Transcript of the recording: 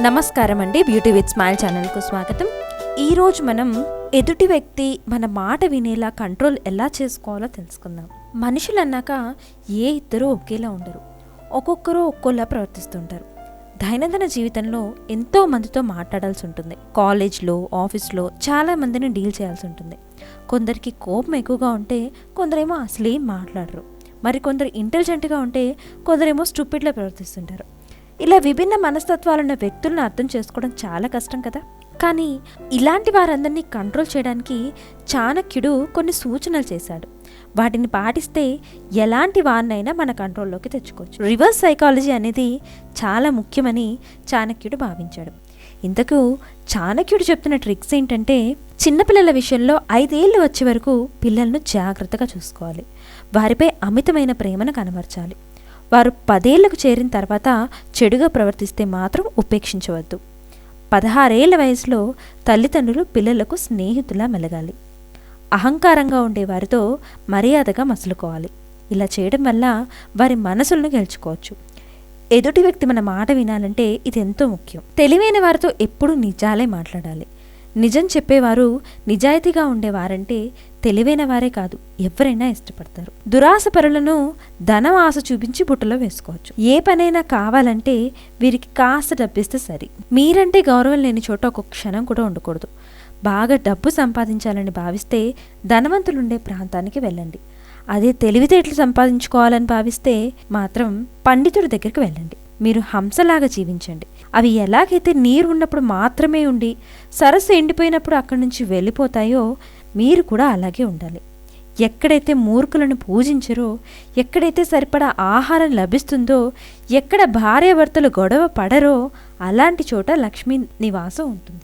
నమస్కారం అండి beauty with smile ఛానల్కు స్వాగతం. ఈరోజు మనం ఎదుటి వ్యక్తి మన మాట వినేలా కంట్రోల్ ఎలా చేసుకోవాలో తెలుసుకుందాం. మనుషులు అన్నాక ఏ ఇద్దరు ఒకేలా ఉండరు. ఒక్కొక్కరు ఒక్కోలా ప్రవర్తిస్తుంటారు. దైనందిన జీవితంలో ఎంతో మందితో మాట్లాడాల్సి ఉంటుంది. కాలేజ్లో ఆఫీస్లో చాలా మందిని డీల్ చేయాల్సి ఉంటుంది. కొందరికి కోపం ఎక్కువగా ఉంటే కొందరేమో అసలేం మాట్లాడరు. మరి కొందరు ఇంటెలిజెంట్గా ఉంటే కొందరేమో స్టూపిడ్లా ప్రవర్తిస్తుంటారు. ఇలా విభిన్న మనస్తత్వాలున్న వ్యక్తులను అర్థం చేసుకోవడం చాలా కష్టం కదా. కానీ ఇలాంటి వారందరినీ కంట్రోల్ చేయడానికి చాణక్యుడు కొన్ని సూచనలు చేశాడు. వాటిని పాటిస్తే ఎలాంటి వారినైనా మన కంట్రోల్లోకి తెచ్చుకోవచ్చు. రివర్స్ సైకాలజీ అనేది చాలా ముఖ్యమని చాణక్యుడు భావించాడు. ఇంతకు చాణక్యుడు చెప్తున్న ట్రిక్స్ ఏంటంటే చిన్నపిల్లల విషయంలో ఐదేళ్ళు వచ్చే వరకు పిల్లలను జాగ్రత్తగా చూసుకోవాలి. వారిపై అమితమైన ప్రేమను కనబరచాలి. వారు పదేళ్ళకు చేరిన తర్వాత చెడుగా ప్రవర్తిస్తే మాత్రం ఉపేక్షించవద్దు. పదహారేళ్ళ వయసులో తల్లిదండ్రులు పిల్లలకు స్నేహితులా మెలగాలి. అహంకారంగా ఉండే వారితో మర్యాదగా మసులుకోవాలి. ఇలా చేయడం వల్ల వారి మనసులను గెలుచుకోవచ్చు. ఎదుటి వ్యక్తి మన మాట వినాలంటే ఇది ఎంతో ముఖ్యం. తెలివైన వారితో ఎప్పుడూ నిజాలే మాట్లాడాలి. నిజం చెప్పేవారు నిజాయితీగా ఉండేవారంటే తెలివైన వారే కాదు ఎవరైనా ఇష్టపడతారు. దురాశ పరులను ధనం ఆశ చూపించి బుట్టలో వేసుకోవచ్చు. ఏ పనైనా కావాలంటే వీరికి కాస్త డబ్బిస్తే సరి. మీరంటే గౌరవం లేని చోట ఒక క్షణం కూడా ఉండకూడదు. బాగా డబ్బు సంపాదించాలని భావిస్తే ధనవంతులుండే ప్రాంతానికి వెళ్ళండి. అదే తెలివితేటలు సంపాదించుకోవాలని భావిస్తే మాత్రం పండితుడి దగ్గరికి వెళ్ళండి. మీరు హంసలాగా జీవించండి. అవి ఎలాగైతే నీరు ఉన్నప్పుడు మాత్రమే ఉండి సరస్సు ఎండిపోయినప్పుడు అక్కడి నుంచి వెళ్ళిపోతాయో మీరు కూడా అలాగే ఉండాలి. ఎక్కడైతే మూర్ఖులను పూజించరో ఎక్కడైతే సరిపడా ఆహారం లభిస్తుందో ఎక్కడ భార్యాభర్తలు గొడవ పడరో అలాంటి చోట లక్ష్మీ నివాసం ఉంటుంది.